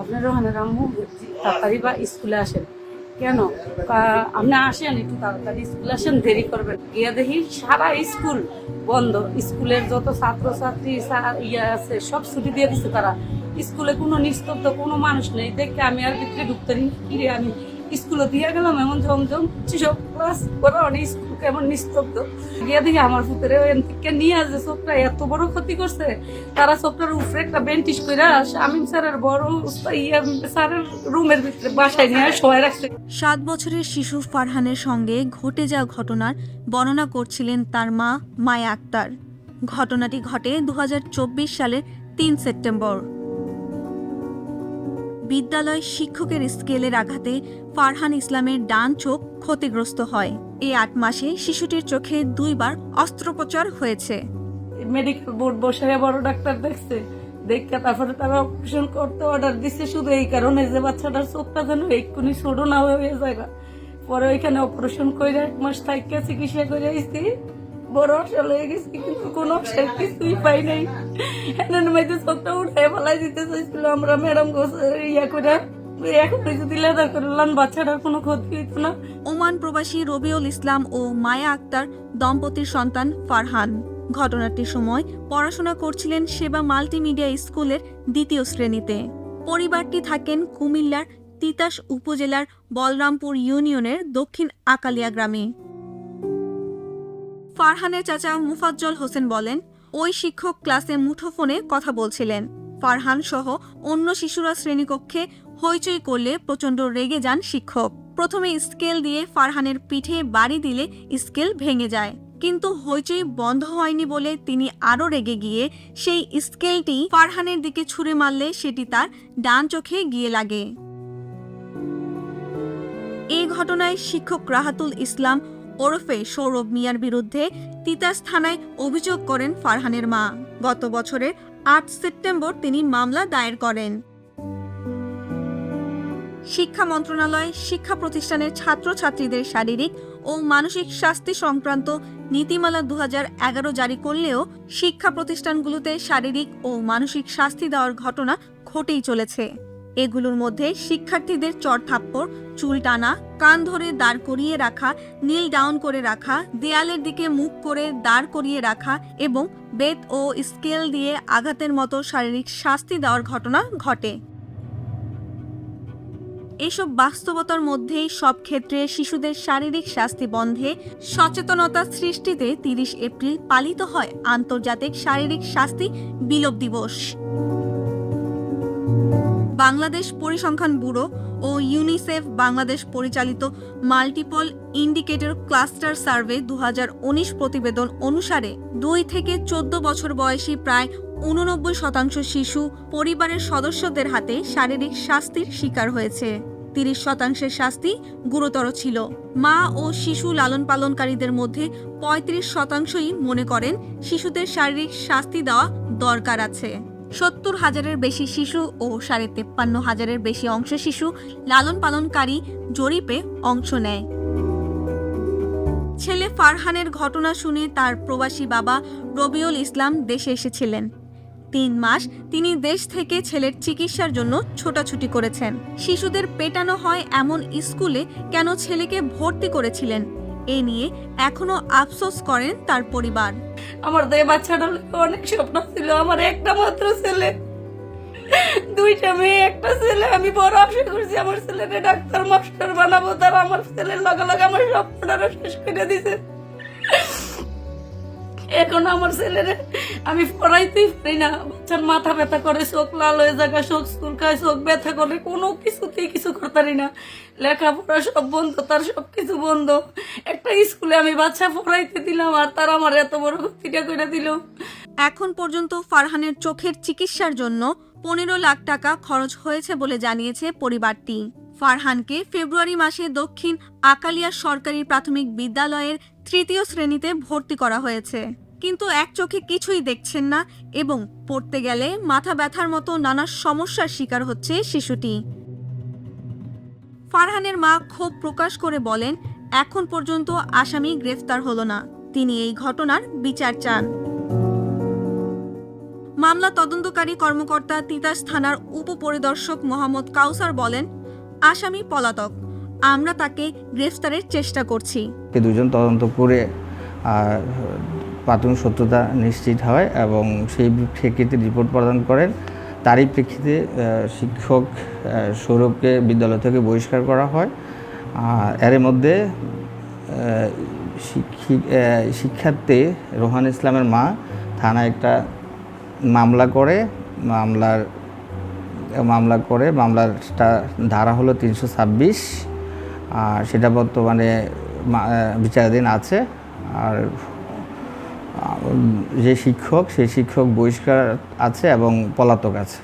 আপনার রোহানের আম্মু তাড়াতাড়ি বা স্কুলে আসেন। কেন? আপনি আসেন, একটু তাড়াতাড়ি স্কুলে আসেন, দেরি করবেন। গিয়ে দেখি সারা স্কুল বন্ধ। স্কুলের যত ছাত্রছাত্রী ইয়ে আছে, সব ছুটি দিয়ে দিচ্ছে তারা। স্কুলে কোনো নিস্তব্ধ কোনো মানুষ নেই। দেখে আমি আর ভিতরে ঢুকতে নি কিরে আমি? স্কুলে দিয়ে গেলাম, এমন জমজম সব ক্লাস করা অনেক স্কুল কেমন নিস্তব্ধ। গিয়ে দেখি আমার ওই থেকে নিয়ে আসে চোখটা এত বড় ক্ষতি করছে, তারা চোখটার উপরে একটা বেন্টিস করে শামিম স্যারের বড় ইয়ে স্যারের রুমের ভিতরে বাসায় নিয়ে শোয়া রাখছে। সাত বছরের শিশু ফারহানের সঙ্গে ঘটে যাওয়া ঘটনার বর্ণনা করছিলেন তার মা মায়া আক্তার। ঘটনাটি ঘটে দু হাজার চব্বিশ সালের তিন সেপ্টেম্বর। বিদ্যালয় শিক্ষকের স্কেলের আঘাতে ফারহান ইসলামের ডান চোখ ক্ষতিগ্রস্ত হয়। এই আট মাসে শিশুটির চোখে দুইবার অস্ত্রোপচার হয়েছে। মেডিকেল বোর্ড বসে বড় ডাক্তার দেখছে। দেখে তারপরে তারা অপারেশন করতে অর্ডার দিচ্ছে শুধু এই কারণে যে বাচ্চাটার চোখটা যেন এক্ষুনি ছোট না হয়ে যায় পরে ওইখানে অপারেশন করে এক মাস থাইকে চিকিৎসা করে আইছি। বড় গেছি, কিন্তু কোনো অসল কিছুই পাই নাই। উঠে ফেলাই দিতে চাইছিল আমরা ম্যাডাম ইয়া করে। ওমান প্রবাসী রবিউল ইসলাম ও মায়া আক্তার দম্পতির সন্তান ফারহান। ঘটনাটির সময় পড়াশোনা করছিলেন সেবা মাল্টিমিডিয়া স্কুলের দ্বিতীয় শ্রেণীতে। পরিবারটি থাকেন কুমিল্লার তিতাস উপজেলার বলরামপুর ইউনিয়নের দক্ষিণ আকালিয়া গ্রামে। ফারহানের চাচা মুফাজ্জল হোসেন বলেন, ওই শিক্ষক ক্লাসে মুঠোফোনে কথা বলছিলেন। ফারহান সহ অন্য শিশুরা শ্রেণীকক্ষে হইচই করলে প্রচণ্ড রেগে যান শিক্ষক। প্রথমে স্কেল দিয়ে ফারহানের পিঠে বাড়ি দিলে স্কেল ভেঙে যায়। কিন্তু হইচই বন্ধ হয়নি বলে তিনি আরও রেগে গিয়ে সেই স্কেলটি ফারহানের দিকে ছুঁড়ে মারলে সেটি তার ডান চোখে গিয়ে লাগে। এই ঘটনায় শিক্ষক রাহাতুল ইসলাম ওরফে সৌরভ মিয়ার বিরুদ্ধে তিতাস থানায় অভিযোগ করেন ফারহানের মা। গত বছরের আট সেপ্টেম্বর তিনি মামলা দায়ের করেন। শিক্ষা মন্ত্রণালয় শিক্ষা প্রতিষ্ঠানের ছাত্রছাত্রীদের শারীরিক ও মানসিক শাস্তি সংক্রান্ত নীতিমালা দু হাজার এগারো জারি করলেও শিক্ষা প্রতিষ্ঠানগুলোতে শারীরিক ও মানসিক শাস্তি দেওয়ার ঘটনা ঘটেই চলেছে। এগুলোর মধ্যে শিক্ষার্থীদের চড়থাপ্পড় চুল টানা, কান ধরে দাঁড় করিয়ে রাখা, নীল ডাউন করে রাখা, দেয়ালের দিকে মুখ করে দাঁড় করিয়ে রাখা এবং বেত ও স্কেল দিয়ে আঘাতের মতো শারীরিক শাস্তি দেওয়ার ঘটনা ঘটে। এসব বাস্তবতার মধ্যেই সব ক্ষেত্রে শিশুদের শারীরিক শাস্তি বন্ধে সচেতনতা সৃষ্টিতে তিরিশ এপ্রিল পালিত হয় আন্তর্জাতিক শারীরিক শাস্তি বিলোপ দিবস। বাংলাদেশ পরিসংখ্যান ব্যুরো ও ইউনিসেফ বাংলাদেশ পরিচালিত মাল্টিপল ইন্ডিকেটর ক্লাস্টার সার্ভে দু হাজার উনিশ প্রতিবেদন অনুসারে দুই থেকে চোদ্দ বছর বয়সী প্রায় উননব্বই শতাংশ শিশু পরিবারের সদস্যদের হাতে শারীরিক শাস্তির শিকার হয়েছে। তিরিশ শতাংশের শাস্তি গুরুতর ছিল। মা ও শিশু লালন পালনকারীদের মধ্যে পঁয়ত্রিশ শতাংশই মনে করেন শিশুদের শারীরিক শাস্তি দেওয়া দরকার আছে। সত্তর হাজারের বেশি শিশু ও সাড়ে তেপ্পান্ন হাজারের বেশি অংশ শিশু লালন পালনকারী জরিপে অংশ নেয়। ছেলে ফারহানের ঘটনা শুনে তার প্রবাসী বাবা রবিউল ইসলাম দেশে এসেছিলেন। তিন মাস তিনি দেশ থেকে ছেলের চিকিৎসার জন্য ছোটাছুটি করেছেন। শিশুদের পেটানো হয় এমন স্কুলে কেন ছেলেকে ভর্তি করেছিলেন? এ নিয়ে এখনও আফসোস করেন তার পরিবার। আমার দুই বাচ্চাটা অনেক স্বপ্ন ছিল, আমার একটা মাত্র ছেলে। দুইটা মেয়ে, একটা ছেলে। আমি বড় আশা করছি আমার ছেলেকে ডাক্তার, মাস্টার বানাবো। তার আমার ছেলের লগে লগে আমার স্বপ্নটা শেষ করে দিছে। এখন আমার ছেলেরে আমি পড়াইতেই পারি না। বাচ্চার মাথা ব্যথা করে, চোখ লাল হয়ে জায়গা চোখ চুলকায় চোখ ব্যথা করে, কোনো কিছুতেই কিছু করতে পারি না। লেখাপড়া সব বন্ধ, তার সব কিছু বন্ধ। একটা স্কুলে আমি বাচ্চা পড়াইতে দিলাম আর তার আমার এত বড় ক্ষতিটা করে দিল। এখন পর্যন্ত ফারহানের চোখের চিকিৎসার জন্য পনেরো লাখ টাকা খরচ হয়েছে বলে জানিয়েছে পরিবারটি। ফারহানকে ফেব্রুয়ারি মাসে দক্ষিণ আকালিয়া সরকারি প্রাথমিক বিদ্যালয়ের তৃতীয় শ্রেণীতে ভর্তি করা হয়েছে। কিন্তু এক চোখে কিছুই দেখছেন না এবং পড়তে গেলে মাথা ব্যথার মতো নানা সমস্যার শিকার হচ্ছে শিশুটি। ফারহানের মা ক্ষোভ প্রকাশ করে বলেন, এখন পর্যন্ত আসামি গ্রেফতার হলো না। তিনি এই ঘটনার বিচার চান। মামলা তদন্তকারী কর্মকর্তা তিতাস থানার উপপরিদর্শক মোহাম্মদ কাউসার বলেন, আসামি পলাতক। আমরা তাকে গ্রেফতারের চেষ্টা করছি। দুজন তদন্ত করে আর প্রাথমিক সত্যতা নিশ্চিত হয় এবং সেই প্রেক্ষিতে রিপোর্ট প্রদান করেন। তারই প্রেক্ষিতে শিক্ষক সৌরভকে বিদ্যালয় থেকে বহিষ্কার করা হয়। এর মধ্যে শিক্ষার্থী রোহান ইসলামের মা থানায় একটা মামলা করে। মামলার, মামলা করে, মামলাটা ধারা হলো তিনশো ছাব্বিশ। সেটা বর্তমানে বিচারাধীন আছে। আর যে শিক্ষক সেই শিক্ষক বহিষ্কার আছে এবং পলাতক আছে।